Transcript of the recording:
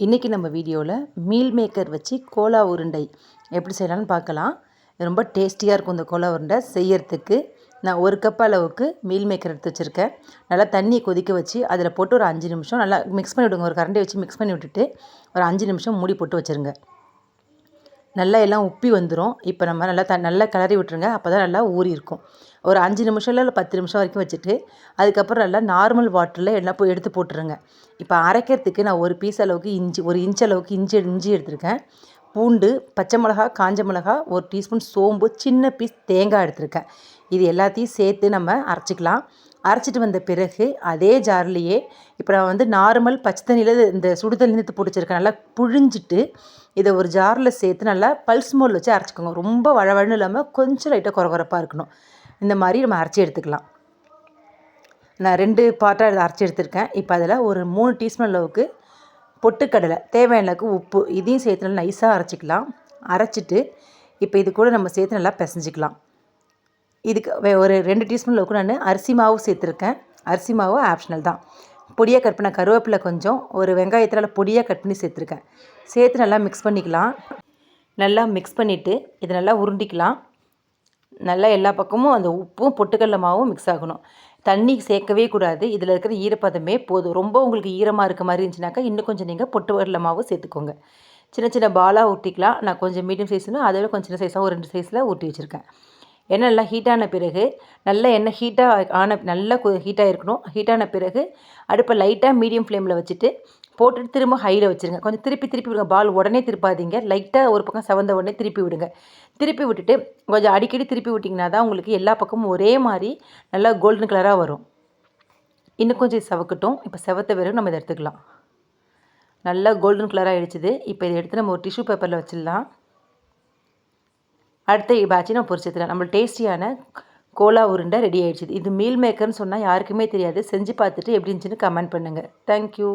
இன்றைக்கி நம்ம வீடியோவில் மீல் மேக்கர் வச்சு கோலா உருண்டை எப்படி செய்யலாம்னு பார்க்கலாம். ரொம்ப டேஸ்டியாக இருக்கும் இந்த கோலா உருண்டை செய்யறதுக்கு. நான் ஒரு கப் அளவுக்கு மீல் மேக்கர் எடுத்து வச்சுருக்கேன். நல்லா தண்ணியை கொதிக்க வச்சு அதில் போட்டு ஒரு அஞ்சு நிமிஷம் நல்லா மிக்ஸ் பண்ணி விடுங்க. ஒரு கரண்டி வச்சு மிக்ஸ் பண்ணி விட்டுட்டு ஒரு அஞ்சு நிமிஷம் மூடி போட்டு வச்சுருங்க. நல்லா எல்லாம் உப்பி வந்துடும் இப்போ நம்ம நல்லா த நல்லா கிளறி விட்டுருங்க. அப்போ தான் நல்லா ஊறி இருக்கும். ஒரு அஞ்சு நிமிஷம் இல்லை பத்து நிமிஷம் வரைக்கும் வச்சுட்டு அதுக்கப்புறம் நல்லா நார்மல் வாட்டரில் எல்லாம் போய் எடுத்து போட்டுருங்க. இப்போ அரைக்கிறதுக்கு நான் ஒரு பீஸ் அளவுக்கு இஞ்சி ஒரு இன்ச் அளவுக்கு இஞ்சி இஞ்சி எடுத்திருக்கேன். பூண்டு பச்சை மிளகா காஞ்ச மிளகா ஒரு டீஸ்பூன் சோம்பு சின்ன பீஸ் தேங்காய் எடுத்திருக்கேன். இது எல்லாத்தையும் சேர்த்து நம்ம அரைச்சிக்கலாம். அரைச்சிட்டு வந்த பிறகு அதே ஜார்லேயே இப்போ நான் வந்து நார்மல் பச்சை தண்ணியில் இந்த சுடு தண்ணி நிறுத்து பிடிச்சிருக்கேன். நல்லா புழிஞ்சிட்டு இதை ஒரு ஜாரில் சேர்த்து நல்லா பல்ஸ் மோல் வச்சு அரைச்சிக்கோங்க. ரொம்ப வழவழன்னு இல்லாமல் கொஞ்சம் லைட்டாக குறகுறப்பாக இருக்கணும். இந்த மாதிரி நம்ம அரைச்சி எடுத்துக்கலாம். நான் ரெண்டு பார்ட்டாக இதை அரைச்சி எடுத்திருக்கேன். இப்போ அதில் ஒரு மூணு டீஸ்பூன் அளவுக்கு பொட்டுக்கடலை தேவையான அளவுக்கு உப்பு இதையும் சேர்த்து நல்லா நைஸாக அரைச்சிக்கலாம். அரைச்சிட்டு இப்போ இது கூட நம்ம சேர்த்து நல்லா பிசைஞ்சிக்கலாம். இதுக்கு ஒரு ரெண்டு டீஸ்பூன் அளவுக்கு நான் அரிசி மாவு சேர்த்துருக்கேன். அரிசி மாவு ஆப்ஷனல் தான். பொடியாக கட் பண்ண கருவேப்பிலை கொஞ்சம் ஒரு வெங்காயத்தில் பொடியாக கட் பண்ணி சேர்த்துருக்கேன். சேர்த்து நல்லா மிக்ஸ் பண்ணிக்கலாம். நல்லா மிக்ஸ் பண்ணிவிட்டு இதை நல்லா உருண்டிக்கலாம். நல்லா எல்லா பக்கமும் அந்த உப்பும் பொட்டுக்கடல மாவும் மிக்ஸ் ஆகணும். தண்ணி சேர்க்கவே கூடாது. இதில் இருக்கிற ஈரப்பதமே போதும். ரொம்ப உங்களுக்கு ஈரமாக இருக்க மாதிரி இருந்துச்சுனாக்கா இன்னும் கொஞ்சம் நீங்கள் பொட்டு கடல மாவு சேர்த்துக்கோங்க. சின்ன சின்ன பாலாக ஊட்டிக்கலாம். நான் கொஞ்சம் மீடியம் சைஸ்னால் அதை விட கொஞ்சம் சின்ன சைஸாக ஒரு ரெண்டு சைஸில் ஊட்டி வச்சுருக்கேன். எண்ணெய் நல்லா ஹீட்டான பிறகு நல்ல எண்ணெய் ஹீட்டாக ஆன நல்லா ஹீட்டாக இருக்கணும். ஹீட்டான பிறகு அடுப்பை லைட்டாக மீடியம் ஃப்ளேமில் வச்சுட்டு போட்டுட்டு திரும்ப ஹையில் வச்சுருங்க. கொஞ்சம் திருப்பி திருப்பி விடுங்க. பால் உடனே திருப்பாதீங்க. லைட்டாக ஒரு பக்கம் செவந்த உடனே திருப்பி விடுங்க. திருப்பி விட்டுட்டு கொஞ்சம் அடிக்கடி திருப்பி விட்டிங்கன்னா தான் உங்களுக்கு எல்லா பக்கமும் ஒரே மாதிரி நல்லா கோல்டன் கலராக வரும். இன்னும் கொஞ்சம் செவக்கட்டும். இப்போ செவத்த பிறகு நம்ம இதை எடுத்துக்கலாம். நல்லா கோல்டன் கலராக ஆகிடுச்சிது இப்போ இதை எடுத்து நம்ம ஒரு டிஷ்யூ பேப்பரில் வச்சிடலாம். அடுத்த பேட்சை நம்ம பொரிச்சதுலாம் நம்ம டேஸ்டியான கோலா உருண்டை ரெடி ஆகிடுச்சிது இது மீல் மேக்கர்னு சொன்னால் யாருக்குமே தெரியாது. செஞ்சு பார்த்துட்டு எப்படி இருந்துச்சுன்னு கமெண்ட் பண்ணுங்கள் தேங்க்யூ